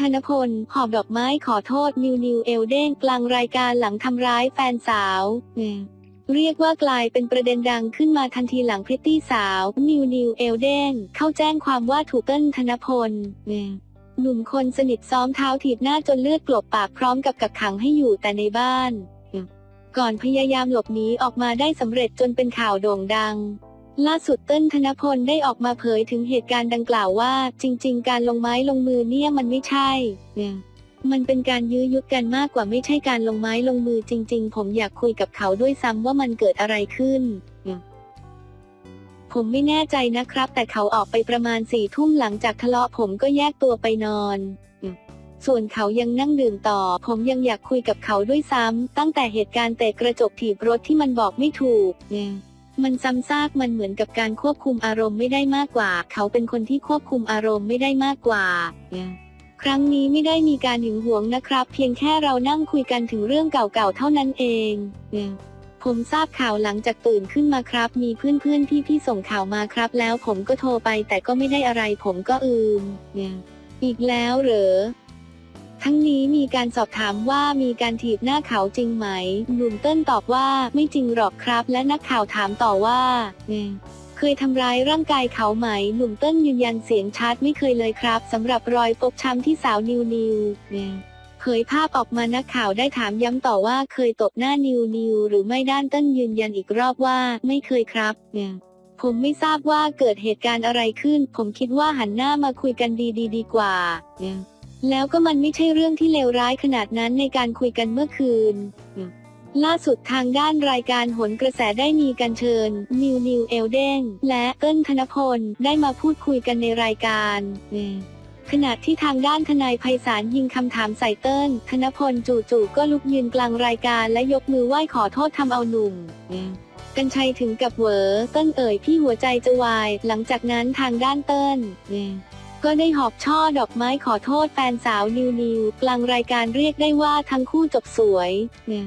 ธนพล หอบดอกไม้ขอโทษนิวนิวเอลเด้งกลางรายการหลังทำร้ายแฟนสาวเรียกว่ากลายเป็นประเด็นดังขึ้นมาทันทีหลังพริตตี้สาว นิวนิวเอลเด้งเข้าแจ้งความว่าถูกเติ้ลธนพลหนุ่มคนสนิทซ้อมเท้าถีบหน้าจนเลือดกลบปากพร้อมกับกักขังให้อยู่แต่ในบ้าน ก่อนพยายามหลบหนีออกมาได้สำเร็จจนเป็นข่าวโด่งดัง ล่าสุดเติ้ลธนพลได้ออกมาเผยถึงเหตุการณ์ดังกล่าวว่า จริง ๆ การลงไม้ลงมือเนี่ยมันไม่ใช่เนี่ยมันเป็นการยื้อยุดกันมากกว่าไม่ใช่การลงไม้ลงมือจริง ๆ ผมอยากคุยกับเขาด้วยซ้ำว่ามันเกิดอะไรขึ้น ผมไม่แน่ใจนะครับ แต่เขาออกไปประมาณสี่ทุ่มหลังจากทะเลาะผมก็แยกตัวไปนอน ส่วนเขายังนั่งดื่มต่อ ผมยังอยากคุยกับเขาด้วยซ้ำตั้งแต่เหตุการณ์เตะกระจกถีบรถที่มันบอกไม่ถูกเนี่ย มันซ้ำซากมันเหมือนกับการควบคุมอารมณ์ไม่ได้มากกว่า เขาเป็นคนที่ควบคุมอารมณ์ไม่ได้มากกว่าเนี่ยครั้งนี้ไม่ได้มีการหึงหวงนะครับ เพียงแค่เรานั่งคุยกันถึงเรื่องเก่าๆเท่านั้นเองเนี่ยผมทราบข่าวหลังจากตื่นขึ้นมาครับ มีเพื่อนๆพี่ๆส่งข่าวมาครับ แล้วผมก็โทรไปแต่ก็ไม่ได้อะไรผมก็อืมเนี่ยอีกแล้วเหรอ ทั้งนี้มีการสอบถามว่ามีการถีบหน้าเขาจริงไหม หนุ่มเติ้ลตอบว่าไม่จริงหรอกครับ และนักข่าวถามต่อว่าเคยทำร้ายร่างกายเขาไหม หนุ่มเติ้ลยืนยันเสียงชัดไม่เคยเลยครับสำหรับรอยฟกช้ำที่สาวนิวนิวเนี่ยเผยภาพออกมานักข่าวได้ถามย้ำต่อว่าเคยตบหน้านิวนิวหรือไม่ด้านเติ้ลยืนยันอีกรอบว่าไม่เคยครับผมไม่ทราบว่าเกิดเหตุการณ์อะไรขึ้น ผมคิดว่าหันหน้ามาคุยกันดีๆ ดีกว่า แล้วก็มันไม่ใช่เรื่องที่เลวร้ายขนาดนั้นในการคุยกันเมื่อคืน ล่าสุดทางด้านรายการหนกระแสได้มีการเชิญ นิวนิวเอลเด้งและเติ้ลธนพลได้มาพูดคุยกันในรายการขณะที่ทางด้านทนายไพศาลยิงคำถามใส่เติ้ลธนพลจู่ๆก็ลุกยืนกลางรายการและยกมือไหว้ขอโทษทำเอาหนุ่มกันชัยถึงกับเหวอเติ้ลเอ่ยพี่หัวใจจะวาย หลังจากนั้นทางด้านเติ้ล ก็ได้หอบช่อดอกไม้ขอโทษแฟนสาวนิวนิวกลางรายการเรียกได้ว่าทั้งคู่จบสวยเนี่ย